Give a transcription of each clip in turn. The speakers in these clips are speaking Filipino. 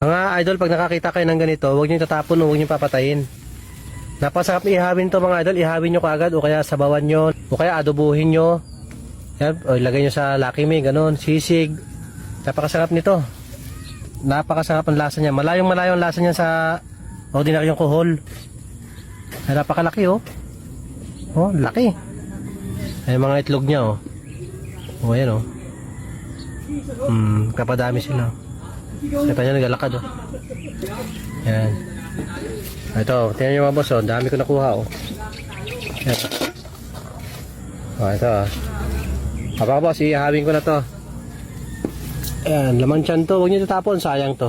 Mga idol, pag nakakita kayo ng ganito, huwag niyo tatapon o huwag niyo papatayin. Napasarap ihawin to mga idol, ihawin nyo kaagad o kaya sabawan nyo o kaya adobuhin nyo. Yan, o ilagay nyo sa Lucky Me, ganun, sisig. Napakasarap nito. Napakasarap ang lasa niya. Malayong malayo ang lasa niya sa ordinaryong kuhol. Ay, napakalaki oh. Oh, laki. Ay, mga itlog niya oh. Oh, ayan oh. Hmm, kapadami sila. Kita nyo naglalakad oh. Yan. Ito, tingnan nyo mga boss oh. Dami ko nakuha oh. Yan. Oh, ito oh. Haba boss, ihawin ko na to. Ayan, laman tiyan to. Huwag nyo tatapon, sayang to.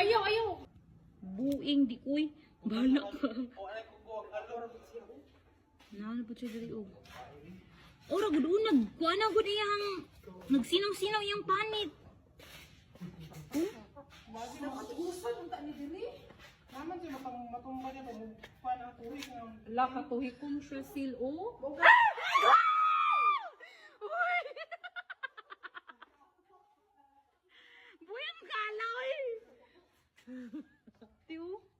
Buing di kuy. Bala ka. Naon po siya diri og. Ora gud unag kuan na gud iyang nagsinaw-sinaw iyang panit. La katuhi kong siya sil o. 丢。